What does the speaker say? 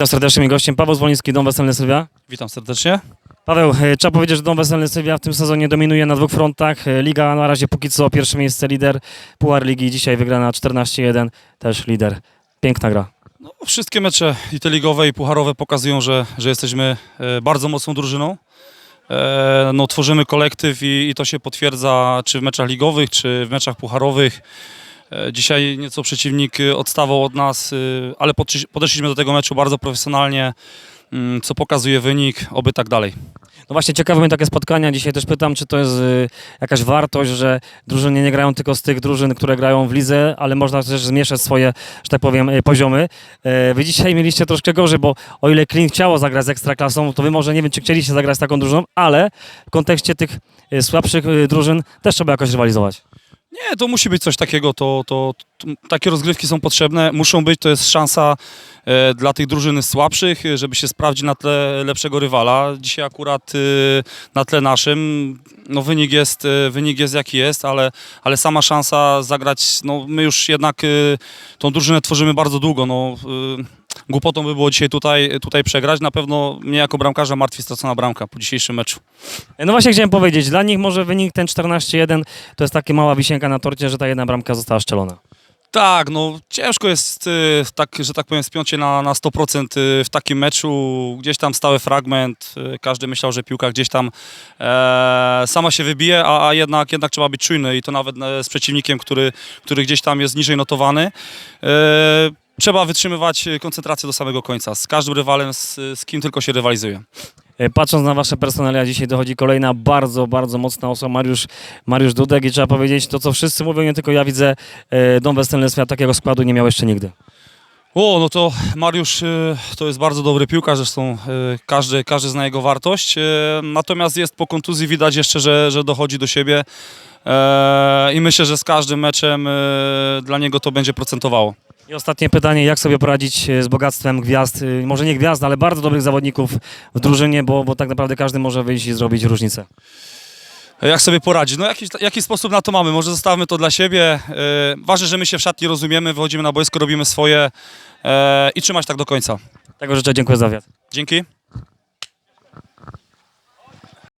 Witam serdecznie moim gościem Paweł Zwoliński, Dom Weselny Sylwia. Witam serdecznie. Paweł, e, trzeba powiedzieć, że Dom Weselny Sylwia w tym sezonie dominuje na dwóch frontach. E, Liga na razie póki co pierwsze miejsce lider. Puchar Ligi dzisiaj wygrana 14-1, też lider. Piękna gra. No, wszystkie mecze i te ligowe i pucharowe pokazują, że, że jesteśmy e, bardzo mocną drużyną. No, tworzymy kolektyw i, i to się potwierdza czy w meczach ligowych, czy w meczach pucharowych. E, Dzisiaj nieco przeciwnik e, odstawał od nas, e, ale podeszliśmy do tego meczu bardzo profesjonalnie, mm, co pokazuje wynik, oby tak dalej. No właśnie, ciekawe mnie takie spotkania. Dzisiaj też pytam, czy to jest y, jakaś wartość, że drużyny nie grają tylko z tych drużyn, które grają w lidze, ale można też zmieszać swoje, że tak powiem, y, poziomy. E, Wy dzisiaj mieliście troszkę gorzej, bo o ile Klin chciało zagrać z Ekstraklasą, to wy może nie wiem, czy chcieliście zagrać z taką drużyną, ale w kontekście tych y, słabszych y, drużyn też trzeba jakoś rywalizować. Nie, to musi być coś takiego, to, to, to takie rozgrywki są potrzebne, muszą być, to jest szansa e, dla tych drużyn słabszych, e, żeby się sprawdzić na tle lepszego rywala. Dzisiaj akurat e, na tle naszym, no wynik jest, e, wynik jest jaki jest, ale, ale sama szansa zagrać, no my już jednak e, tą drużynę tworzymy bardzo długo, no e, głupotą by było dzisiaj tutaj, tutaj przegrać, na pewno mnie jako bramkarza martwi stracona bramka po dzisiejszym meczu. No właśnie chciałem powiedzieć, dla nich może wynik ten 14-1 to jest taka mała wisienka na torcie, że ta jedna bramka została szczelona. Tak, no ciężko jest, y, tak, że tak powiem, spiąć się na, na 100% y, w takim meczu. Gdzieś tam stały fragment, y, każdy myślał, że piłka gdzieś tam e, sama się wybije, a, a jednak, jednak trzeba być czujny i to nawet e, z przeciwnikiem, który, który gdzieś tam jest niżej notowany. E, trzeba wytrzymywać koncentrację do samego końca. Z każdym rywalem, z, z kim tylko się rywalizuje. E, Patrząc na wasze personalia, dzisiaj dochodzi kolejna bardzo, bardzo mocna osoba, Mariusz, Mariusz Dudek i trzeba powiedzieć to, co wszyscy mówią, nie tylko ja widzę, e, Dom Świat takiego składu nie miał jeszcze nigdy. O, no to Mariusz y, to jest bardzo dobry piłkarz, zresztą y, każdy, każdy zna jego wartość. y, Natomiast jest po kontuzji widać jeszcze, że, że dochodzi do siebie e, i myślę, że z każdym meczem y, dla niego to będzie procentowało. I ostatnie pytanie, jak sobie poradzić e, z bogactwem gwiazd, e, może nie gwiazd, ale bardzo dobrych zawodników w drużynie, bo, bo tak naprawdę każdy może wyjść i zrobić różnicę. Jak sobie poradzić? No jakiś, jaki sposób na to mamy? Może zostawmy to dla siebie. E, Ważne, że my się w szatni rozumiemy, wychodzimy na boisko, robimy swoje e, i trzymać tak do końca. Tego życzę, dziękuję za wywiad. Dzięki.